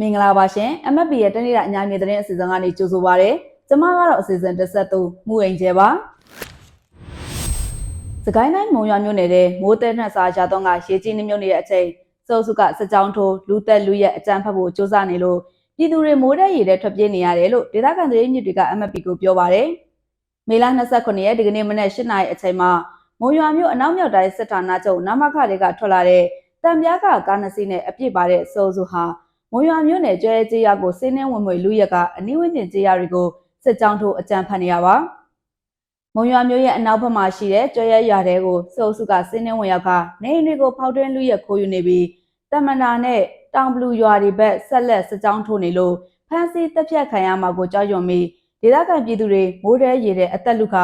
မင်္ဂလာပါရှင် MFP ရဲ့တနေ့တာအညာမြေသတင်းအစီအစဉ်ကနေကြိုဆိုပါရစေ။ကျွန်မကတော့အစီအစဉ်တစ်ဆက်သူမှုအိမ်ကျဲပါ။စကိုင်းတိုင်းမုံရွာမြို့နယ်တဲ့မိုးတဲနှက်စာရာသွန်းကရေကြီးနှမြုပ်နေတဲ့အချိန်စောစုကစကြောင်းထိုးလူသက်လူရဲ့အကြမ်းဖက်ဖို့စ조사နေလို့ပြည်သူတွေမိုးတဲ့ရေတဲ့ထွက်ပြေးနေရတယ်လို့ဒေသခံသတင်းမြစ်တွေက MFP ကိုပြောပါရစေ။မေလ29ရက်ဒီကနေ့မနက်8နာရီအချိန်မှာမုံရွာမြို့အနောက်မြောက်တိုင်းစစ်ဌာနချုပ်နမခတွေကထွက်လာတဲ့တံပြားကကားနှစ်စီးနဲ့အပြစ်ပါတဲ့စောစုဟာ မုံရွာမြို့နယ်ကျွဲကြေးရကိုစင်းနှင်းဝင်မွေလူရက်ကအနီးဝန်းကျင်ကြေးရတွေကိုစစ်ကြောင်းထိုးအကြံဖတ်နေရပါမုံရွာမြို့ရဲ့အနောက်ဘက်မှာရှိတဲ့ကျွဲရဲရွာတွေကိုစိုးစုကစင်းနှင်းဝင်ရောက်ကနေအိမ်တွေကိုဖောက်တွင်းလူရက်ခိုးယူနေပြီးတမန်နာနဲ့တောင်ဘလူရွာတွေဘက်ဆက်လက်စစ်ကြောင်းထိုးနေလို့ဖမ်းဆီးတပ်ဖြတ်ခံရမှာကိုကြောက်ရွံ့ပြီးဒေသခံပြည်သူတွေမိုးတဲရေတဲ့အသက်လူခ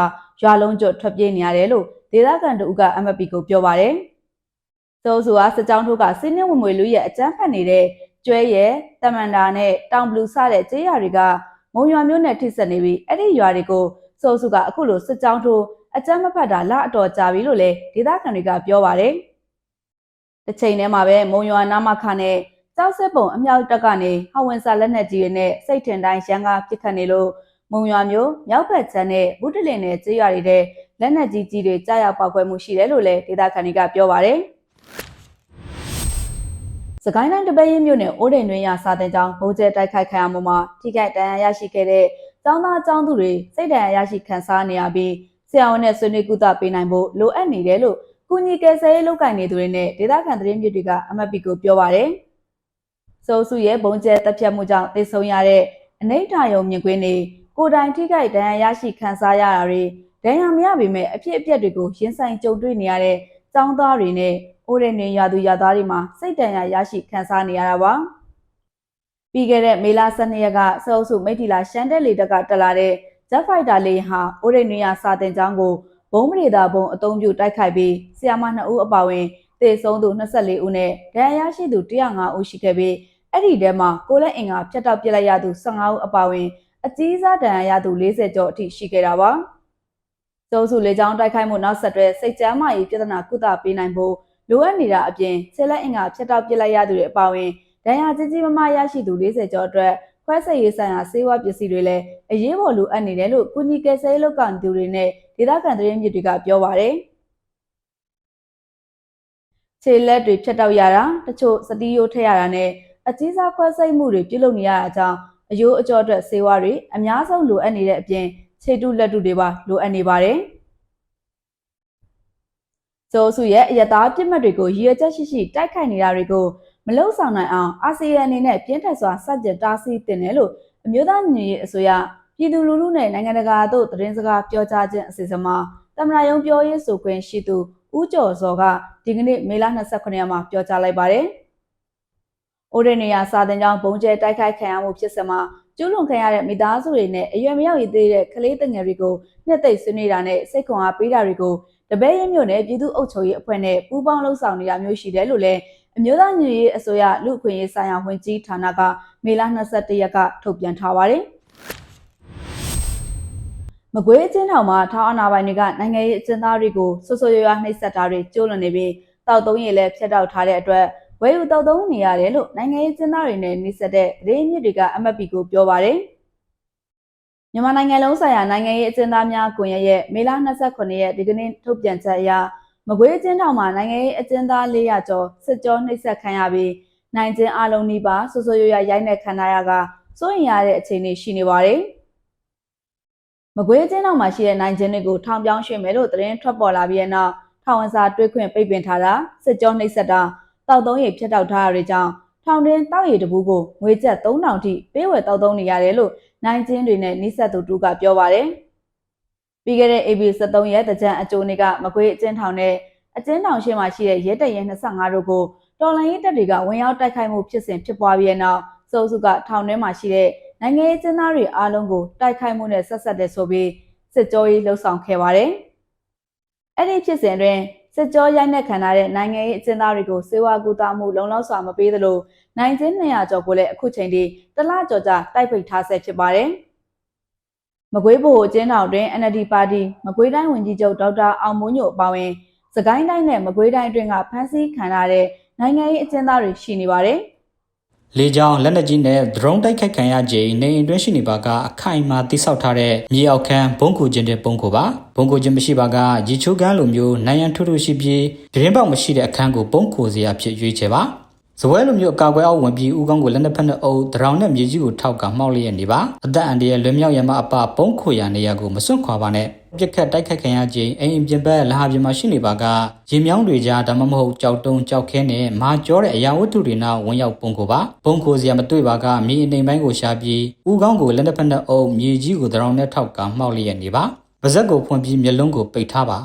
ရွာလုံးကျွတ်ထွက်ပြေးနေရတယ်လို့ဒေသခံတို့က MPP ကိုပြောပါတယ်။စိုးစုကစစ်ကြောင်းထိုးကစင်းနှင်းဝင်မွေလူရက်အကြမ်းဖက်နေတဲ့ ကျွဲရဲတမန်တာနဲ့တောင်ဘလူးစတဲ့ကျေးရွာတွေကမုံရွာမြို့နဲ့ထိစပ်နေပြီးအဲ့ဒီရွာတွေကိုစိုးစုကအခုလိုစစ်ကြောင်းထိုးအကြမ်းမဖက်တာလအတော်ကြာပြီလို့လည်းဒေသခံတွေကပြောပါတယ်။တစ်ချိန်တည်းမှာပဲမုံရွာနာမခနဲ့ကြောက်စစ်ပုံအမြောက်တက်ကနေဟဝင်စာလက်နက်ကြီးတွေနဲ့စိတ်ထင်တိုင်းရန်ကားပစ်ခတ်နေလို့မုံရွာမျိုးမြောက်ဘက်ချမ်းနဲ့ဘုဒ္ဓလင်နဲ့ကျေးရွာတွေတဲ့လက်နက်ကြီးကြီးတွေကြားရောက်ပောက်ကွဲမှုရှိတယ်လို့လည်းဒေသခံတွေကပြောပါတယ်။ စကိုင်းတိုင်းတပည့်ရင်းမြို့နယ်အိုးဒိန်တွင်ရစာတင်ကြောင်းဘုံကျဲတိုက်ခိုက်ခံရမှုမှာထိခိုက်ဒဏ်ရာရရှိခဲ့တဲ့ကျောင်းသားကျောင်းသူတွေစိတ်ဒဏ်ရာရရှိခံစားနေရပြီးဆရာဝန်နဲ့ဆွေးနွေးကူတာပေးနိုင်ဖို့လိုအပ်နေတယ်လို့ကုညီကယ်ဆယ်ရေးလုပ်ကိုင်နေသူတွေနဲ့ဒေသခံသတင်းမြစ်တွေက MFP ကိုပြောပါတယ်။စိုးစုရဲ့ဘုံကျဲတပ်ဖြတ်မှုကြောင့်တည်ဆုံရတဲ့အနိဋ္ဌာယုံမြင်ကွင်းတွေကိုယ်တိုင်ထိခိုက်ဒဏ်ရာရရှိခံစားရတာတွေဒဏ်ရာမရပေမဲ့အဖြစ်အပျက်တွေကိုရင်ဆိုင်ကြုံတွေ့နေရတဲ့ကျောင်းသားတွေနဲ့ အိုးတဲ့နေရာသူရသားတွေမှာစိတ်တန်ရာရရှိခံစားနေရတာပါပြီးခဲ့တဲ့မေလ12ရက်ကစေအုပ်စုမိထီလာရှမ်းတဲလေတက်ကတက်လာတဲ့ Jet Fighter လေဟာအိုးတဲ့နေရာစာတင်ကျောင်းကိုဘုံမရေတာဘုံအုံပြုတိုက်ခိုက်ပြီးဆီယာမ2ဦးအပါအဝင်တေဆုံးသူ24ဦးနဲ့ဒဏ်ရာရှိသူ105ဦးရှိခဲ့ပြီးအဲ့ဒီထဲမှာကိုလက်အင်ကဖျက်တောက်ပြစ်လိုက်ရသူ15ဦးအပါအဝင် အကြီးစားဒဏ်ရာရသူ40ကျော်အထိရှိခဲ့တာပါ။ကျိုးစုလေကြောင်းတိုက်ခိုက်မှုနောက်ဆက်တွဲစိတ်ကြမ်းမာရေးပြဿနာကုသပေးနိုင်ဖို့ လိုအပ်နေတာအပြင်ဆဲလက်အင်္ဂါဖြတ်တောက်ပစ်လိုက်ရသူတွေအပါအဝင်ဒဏ်ရာကြီးကြီးမားမားရရှိသူ40ကျော်အတွက်ခွဲစိတ်ရေးဆိုင်ရာစေဝါပစ္စည်းတွေလည်းအရေးပေါ်လိုအပ်နေတယ်လို့ကုညီကယ်ဆယ်ရေးလုပ်ကသူတွေနဲ့ဒေသခံသတင်းမြစ်တွေကပြောပါတယ်ခြေလက်တွေဖြတ်တောက်ရတာတချို့စတီးရိုးထည့်ရတာနဲ့အကြီးစားခွဲစိတ်မှုတွေပြုလုပ်နေရတာကြောင့်အယိုးအကျော်အတွက်စေဝါတွေအများဆုံးလိုအပ်နေတဲ့အပြင်ခြေတုလက်တုတွေပါလိုအပ်နေပါတယ်။ ကျိုးစုရဲ့အယတားပြစ်မှတ်တွေကိုရည်ရွယ်ချက်ရှိရှိတိုက်ခိုက်နေတာတွေကိုမလုံဆောင်နိုင်အောင်အာဆီယံအနေနဲ့ပြင်းထန်စွာစတင်တားဆီးတင်တယ်လို့အမျိုးသားညီညွတ်ရေးအစိုးရပြည်သူလူထုနဲ့နိုင်ငံတကာတို့သတင်းစကားပြောကြားခြင်းအစီအစဉ်မှာတမနာယုံပြောရေးဆိုခွင့်ရှိသူဦးကျော်စောကဒီကနေ့မေလ29ရက်မှာပြောကြားလိုက်ပါတယ်။အိုဒနေယာစာတင်ကြောင်းဘုံကျဲတိုက်ခိုက်ခံရမှုဖြစ်စမှာကျူးလွန်ခံရတဲ့မိသားစုတွေနဲ့အရွယ်မရောက်ရသေးတဲ့ကလေးတငယ်တွေကိုနှစ်သိမ့်ဆွေးနွေးတာနဲ့စိတ်ခွန်အားပေးတာတွေကို တပည့်ရမြို့နယ်ပြည်သူ့အုပ်ချုပ်ရေးအဖွဲ့နဲ့ပူးပေါင်းလှုပ်ဆောင်နေတာမျိုးရှိတယ်လို့လည်းအမျိုးသားညီညွတ်ရေးအစိုးရလူ့အခွင့်အရေးဆိုင်ရာဝန်ကြီးဌာနကမေလ22ရက်ကထုတ်ပြန်ထားပါတယ်။မကွေးအချင်းထောင်မှာထောင်အာဏာပိုင်တွေကနိုင်ငံရေးအကျဉ်းသားတွေကိုဆွဆွရွရွနှိပ်စက်တာတွေကျိုးလွန်နေပြီးတောက်သုံးရည်လည်းဖျက်တောက်ထားတဲ့အတွက်ဝဲယူတောက်သုံးနေရတယ်လို့နိုင်ငံရေးအကျဉ်းသားတွေနဲ့နှိစက်တဲ့သတင်းမြစ်တွေက MFP ကိုပြောပါတယ်။ မြန်မာနိုင်ငံလုံးဆိုင်ရာနိုင်ငံရေးအကျဉ်းသားများကွန်ရက်ရဲ့မေလ29ရက်ဒီကနေ့ထုတ်ပြန်ချက်အရမကွေးအကျဉ်းထောင်မှာနိုင်ငံရေးအကျဉ်းသား400ကျော်စစ်ကြောနှိပ်စက်ခံရပြီးနိုင်ကျင်းအလုံးနီးပါးဆိုဆိုရွရရိုက်နှက်ခံရတာကစိုးရင်ရတဲ့အခြေအနေရှိနေပါတယ်။မကွေးအကျဉ်းထောင်မှာရှိတဲ့နိုင်ကျင်းတွေကိုထောင်ပြောင်းရွှေ့မယ်လို့သတင်းထွက်ပေါ်လာပြီးတဲ့နောက်ထောင်ဝန်စာတွေးခွင့်ပိတ်ပင်ထားတာစစ်ကြောနှိပ်စက်တာတောက်သုံးရည်ဖြတ်တောက်ထားတာတွေကြောင့် ထောင်တွင်းတောက်ရည်တပူးကိုငွေကျပ်3000ထိပေးဝယ်တောက်သုံးနေရတယ်လို့နိုင်ကျင်းတွေနဲ့နှိစက်သူတူကပြောပါတယ်။ပြီးခဲ့တဲ့ AB 73ရဲ့တကြံအကျိုးနေ့ကမကွေးအကျဉ်းထောင်နဲ့အကျဉ်းထောင်ရှေ့မှာရှိတဲ့ရဲတပ်ရင်25တို့ကိုတော်လိုင်းရေးတပ်တွေကဝင်ရောက်တိုက်ခိုက်မှုဖြစ်စဉ်ဖြစ်ပွားပြီးတဲ့နောက်စိုးစုကထောင်ထဲမှာရှိတဲ့နိုင်ငံရေးကျင်းသားတွေအားလုံးကိုတိုက်ခိုက်မှုနဲ့ဆက်ဆက်တဲ့ဆိုပြီးစစ်ကြောရေးလှုပ်ဆောင်ခဲ့ပါတယ်။အဲ့ဒီဖြစ်စဉ်တွင် စစ်ကြောရိုက်နှက်ခံထားတဲ့နိုင်ငံရေးအကျဉ်းသားတွေကိုစေဝါကူတာမှုလုံလောက်စွာမပေးသလိုနိုင်ကျင်း200ကျော်ကိုလည်းအခုချိန်ထိတလကျော်ကြာတိုက်ပိတ်ထားဆဲဖြစ်ပါတယ်။မကွေးဘိုအကျဉ်းထောင်တွင် NLD ပါတီမကွေးတိုင်းဝန်ကြီးချုပ်ဒေါက်တာအောင်မိုးညိုအပါအဝင်စကိုင်းတိုင်းနဲ့မကွေးတိုင်းအတွင်းကဖမ်းဆီးခံရတဲ့နိုင်ငံရေးအကျဉ်းသားတွေရှိနေပါတယ်။ လေကြောင်းလက်နက်ကြီးနဲ့ drone တိုက်ခိုက်ခံရခြင်းနေအိမ်တွင်းရှိနေပါကအခိုင်အမာတိစောက်ထားတဲ့မြေအောက်ခန်းဘုံကူခြင်းတဲ့ဘုံကူပါဘုံကူခြင်းမရှိပါကရီချိုးကန်းလိုမျိုးနိုင်ရန်ထုထုရှိပြီးပြင်းပေါက်မရှိတဲ့အခန်းကိုဘုံကူစရာဖြစ်ရွေးချယ်ပါဇပွဲလိုမျိုးအကာအကွယ်အောက်ဝင်ပြီးဦးကောင်းကိုလက်နှစ်ဖက်နဲ့အုပ်ဒရောင်နဲ့မြေကြီးကိုထောက်ကမှောက်လျက်နေပါအသက်အန္တရာယ်လွင်မြောက်ရမအပဘုံခွေရနေရကိုမစွန့်ခွာပါနဲ့ ပြက်ခတ်တိုက်ခိုက်ခံရခြင်းအိမ်အပြင်ဘက်လဟာပြင်မှာရှိနေပါကရေမြောင်းတွေကြားဒါမှမဟုတ်ကြောက်တုံးကြောက်ခဲနဲ့မာကြောတဲ့အရာဝတ္ထုတွေနောက်ဝင်ရောက်ပုံကိုပါပုံကိုစရာမတွေ့ပါကမြေအနေပိုင်းကိုရှာပြီးဦးကောင်းကိုလက်နှစ်ဖက်နဲ့အုပ်မြေကြီးကိုဒရောင်နဲ့ထောက်ကမှောက်လျက်နေပါပါဇက်ကိုဖွင့်ပြီးမျက်လုံးကိုပိတ်ထားပါ